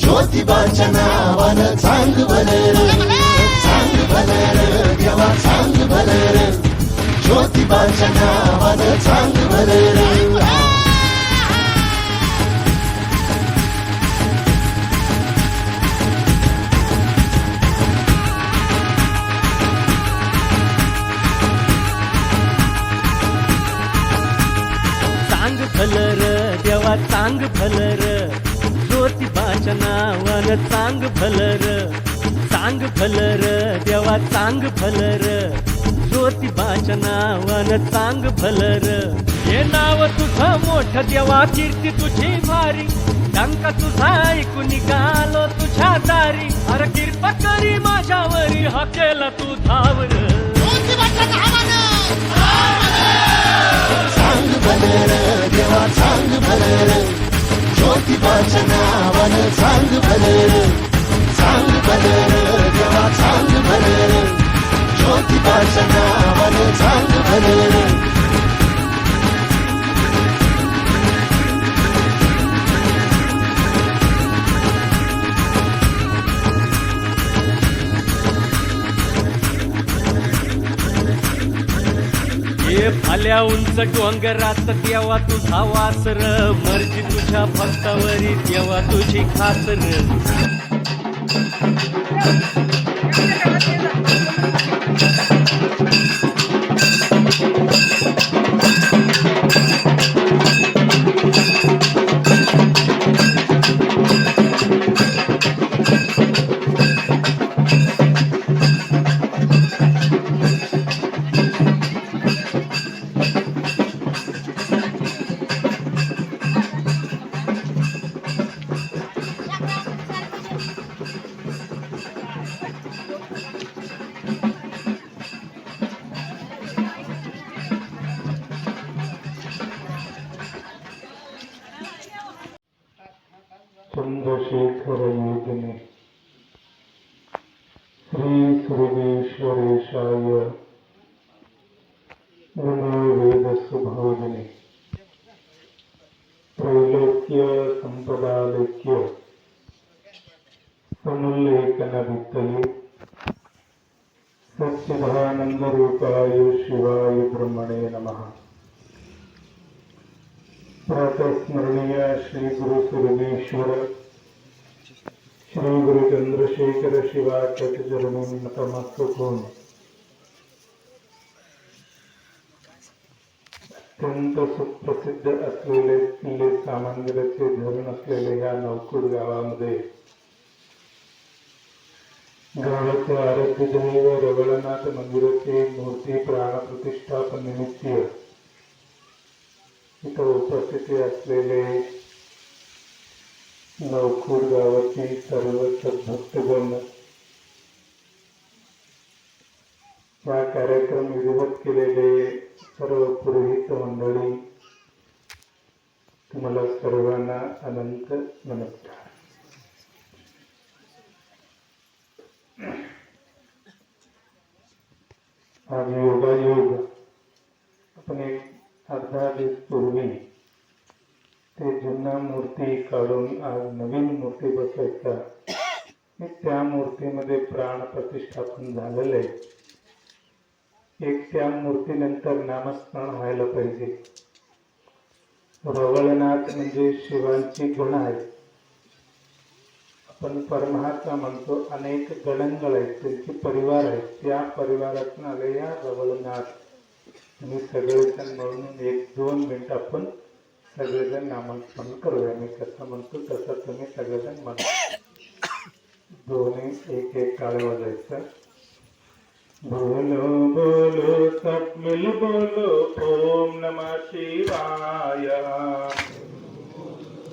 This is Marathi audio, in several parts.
ज्योतिबाच्या नावानं सांग भलर सांग भलर देवा सांग भलर ज्योतिबाच्या नावानं सांग भलर चांग फलर देवा चांग फलर. ज्योतिबाच्या नावानं चांग फलर चांग फलर देवा चांग फलर ज्योतिबाच्या नावानं चांग फलर हे नाव तुझं मोठ देवा कीर्ती तुझी भारी. टंका तुझा ऐकून निघालो तुझ्या दारी. अरे कृपा करी माझ्यावरी हा केला तू धावर. सांग भलर देवा भलर ज्योतिबाच्या नावानं सांग भलर सांग भलर देवा सांग भलर ज्योतिबाच्या नावानं सांग भलर ये आल्या उंच डोंगरात देवा तुझा वासर. मर्जी तुझ्या भक्तावरी देवा तुझी खातर. श्रीवेश्वरेशाय वेदसुभोजने त्रैलोक्य संपदालेख्य समुल्लेखनवित्तले सच्चिदानन्दरूपाय शिवाय ब्रह्मणे नमः। प्रातस्मरणीय श्रीगुरुसुरमेश्वर। श्री गुरु चंद्रशेखर शिवा चरणी नतमस्तक अत्यंत सुप्रसिद्ध असलेले किल्ले सामांगरचे धरण असलेले या नवकुड गावामध्ये। गावाचे आरोग्य दैव रवळनाथ मंदिराचे मूर्ती प्राणप्रतिष्ठापन निमित्त इथं उपस्थिती असलेले नवखोड गावाचे सर्व भक्तगण. या कार्यक्रम विधिवत केलेले सर्व पुरोहित मंडळी तुम्हाला सर्वांना अनंत नमस्कार. आज योगायोग. आपण एक अर्धा दिवस पूर्वी ते जुन्या मूर्ती काढून आज नवीन मूर्ती बसवायच्या. त्या मूर्तीमध्ये प्राण प्रतिष्ठापन झालेलं आहे. एक त्या मूर्तीनंतर नामस्मरण व्हायला पाहिजे. रवळनाथ म्हणजे शिवांची गुण आहेत. आपण परमहात्मा म्हणतो अनेक गणंगळ आहेत त्यांचे परिवार आहेत. त्या परिवारातून आलेल्या रवळनाथ आणि सगळेजण म्हणून एक दोन मिनिट आपण सगळेजण नामस्मरण करूया. मी कसं म्हणतो तसं तुम्ही सगळेजण म्हणा. दोन्ही एक एक काळ वाजायचं. बोलो बोलो सब मिल बोलो ओम नमः शिवाय.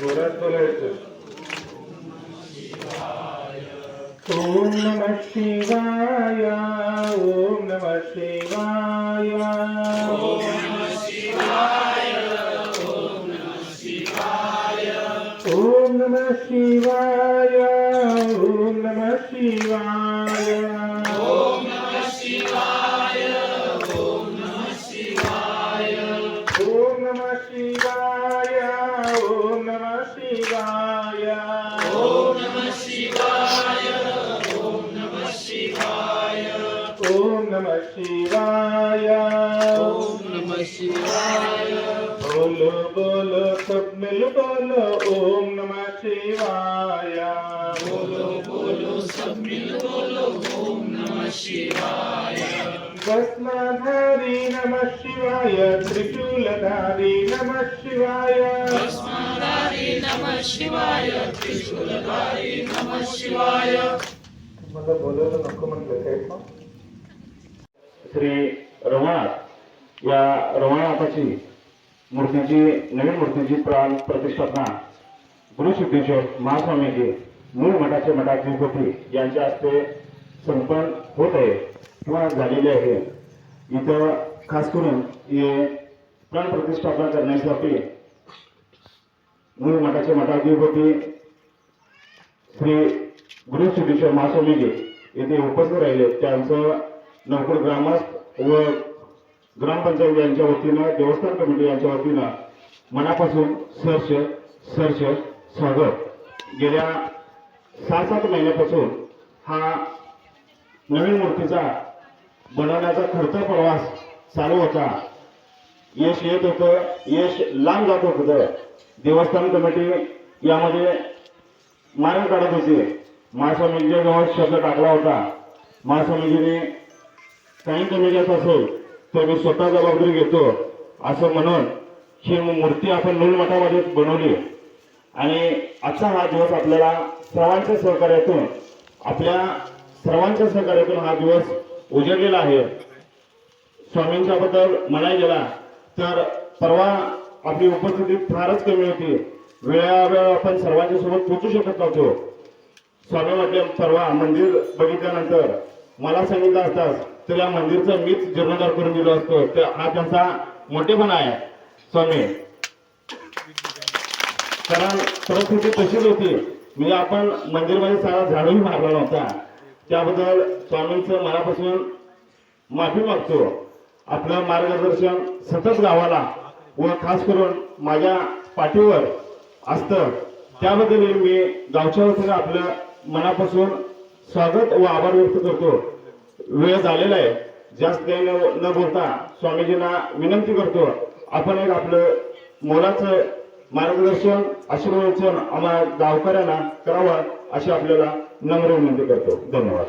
जोरात बोलायचं. ओम नम शिवाय ओम नम शिवाय. ओम नम शिवाय। ओम नम शिवाय। ओम ओम नम शिवाय। ओम नम शिवाय। ओम ओम नम शिवाय। ओम नम शिवाय। बोलो बोलो। सब मिल बोलो ओम नम शिवाय. बोलो बोलो सब मिल बोलो ओम नम शिवाय भस्माधारी नम शिवाय त्रिशूलधारी नम शिवाय. मला बोलायला नको म्हटलं काय? श्री रवणाथ या रवणाथाची मूर्तीची नवीन मूर्तीची प्राण प्रतिष्ठापना. गुरुसिद्धेश्वर महास्वामीजी मूळ मठाचे मठाधिपती यांच्या हस्ते संपन्न होत आहे. किंवा झालेले आहे. इथं खास करून हे प्राण प्रतिष्ठापना करण्यासाठी मूळ मठाचे मठाधिपती श्री गुरुसिद्धेश्वर महास्वामीजी. येथे उपस्थित राहिले. त्यांचं नवपूर ग्रामस्थ व ग्रामपंचायत यांच्या वतीनं देवस्थान कमिटी यांच्या वतीनं मनापासून सरस सरस स्वागत. गेल्या सहा सात महिन्यापासून हा नवीन मूर्तीचा बनवण्याचा खर्च प्रवास चालू होता. यश येत होतं यश लांब जात होतं. देवस्थान कमिटी यामध्ये मार्ग काढत होती. महास्वामींच्या जवळ शब्द टाकला होता. महास्वामीजीने काही कमी असेल तर मी स्वतः जबाबदारी घेतो. असं म्हणून ही मूर्ती आपण नूल मठामध्ये बनवली. आणि आजचा हा दिवस आपल्याला सर्वांच्या सहकार्यातून आपल्या सर्वांच्या सहकार्यातून हा दिवस उजळलेला आहे. स्वामींच्या बद्दल म्हणाय गेला तर परवा आपली उपस्थिती फारच कमी होती. वेळावेळ आपण सर्वांच्या सोबत पोचू शकत नव्हतो. स्वामी म्हटले परवा मंदिर बघितल्यानंतर मला सांगितलं असतास तर मंदिरचं मीच जीर्णोद्धार करून दिलो असतो. तर हा त्यांचा मोठेपणा आहे. स्वामी. कारण परिस्थिती तशीच होती. म्हणजे आपण मंदिरमध्ये सारा झाडूही मारला नव्हता. त्याबद्दल स्वामींचं मनापासून माफी मागतो. आपलं मार्गदर्शन सतत गावाला व खास करून माझ्या पाठीवर असतं. त्याबद्दल मी गावच्या वतीनं आपलं मनापासून स्वागत व आभार व्यक्त करतो. वेळ झालेला आहे. जास्त न न बोलता स्वामीजींना विनंती करतो. आपण एक आपलं मोलाचं मार्गदर्शन आशीर्वचन आम्हाला गावकऱ्यांना करावं अशी आपल्याला नम्र विनंती करतो. धन्यवाद.